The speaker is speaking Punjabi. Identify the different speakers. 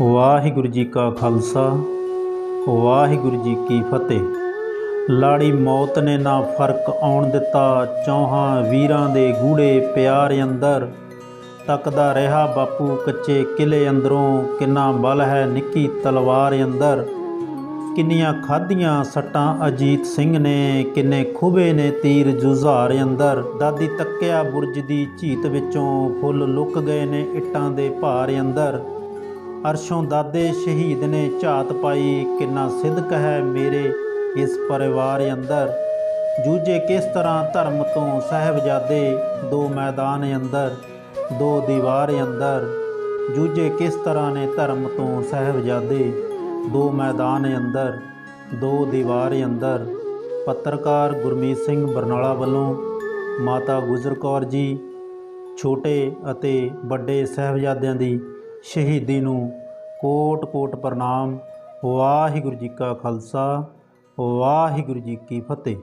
Speaker 1: ਵਾਹਿਗੁਰੂ ਜੀ ਕਾ ਖਾਲਸਾ, ਵਾਹਿਗੁਰੂ ਜੀ ਕੀ ਫਤਿਹ। ਲਾੜੀ ਮੌਤ ਨੇ ਨਾ ਫ਼ਰਕ ਆਉਣ ਦਿੱਤਾ, ਚੌਹਾਂ ਵੀਰਾਂ ਦੇ ਗੂੜੇ ਪਿਆਰ ਅੰਦਰ। ਤੱਕਦਾ ਰਿਹਾ ਬਾਪੂ ਕੱਚੇ ਕਿਲੇ ਅੰਦਰੋਂ, ਕਿੰਨਾ ਬਲ ਹੈ ਨਿੱਕੀ ਤਲਵਾਰ ਅੰਦਰ। ਕਿੰਨੀਆਂ ਖਾਧੀਆਂ ਸੱਟਾਂ ਅਜੀਤ ਸਿੰਘ ਨੇ, ਕਿੰਨੇ ਖੁਬੇ ਨੇ ਤੀਰ ਜੁਝਾਰ ਅੰਦਰ। ਦਾਦੀ ਤੱਕਿਆ ਬੁਰਜ ਦੀ ਝੀਤ ਵਿੱਚੋਂ ਫੁੱਲ ਲੁੱਕ ਗਏ ਨੇ ਇੱਟਾਂ ਦੇ ਭਾਰ ਅੰਦਰ। ਅਰਸ਼ੋਂ ਦਾਦੇ ਸ਼ਹੀਦ ਨੇ ਝਾਤ ਪਾਈ, ਕਿੰਨਾ ਸਿੱਧਕ ਹੈ ਮੇਰੇ ਇਸ ਪਰਿਵਾਰ ਅੰਦਰ? ਜੂਝੇ ਕਿਸ ਤਰ੍ਹਾਂ ਧਰਮ ਤੋਂ ਸਹਿਬਜ਼ਾਦੇ ਦੋ ਮੈਦਾਨ ਅੰਦਰ, ਦੋ ਦੀਵਾਰ ਅੰਦਰ? ਜੂਝੇ ਕਿਸ ਤਰ੍ਹਾਂ ਨੇ ਧਰਮ ਤੋਂ ਸਹਿਬਜ਼ਾਦੇ ਦੋ ਮੈਦਾਨ ਅੰਦਰ, ਦੋ ਦੀਵਾਰ ਅੰਦਰ? ਪੱਤਰਕਾਰ ਗੁਰਮੀਤ ਸਿੰਘ ਬਰਨਾਲਾ ਵੱਲੋਂ ਮਾਤਾ ਗੁਜਰ ਕੌਰ ਜੀ, ਛੋਟੇ ਅਤੇ ਵੱਡੇ ਸਹਿਬਜ਼ਾਦਿਆਂ ਦੀ ਸ਼ਹੀਦੀ ਨੂੰ ਕੋਟ-ਕੋਟ ਪ੍ਰਣਾਮ। ਵਾਹਿਗੁਰੂ ਜੀ ਕਾ ਖਾਲਸਾ ਵਾਹਿਗੁਰੂ ਜੀ ਕੀ ਫਤਿਹ।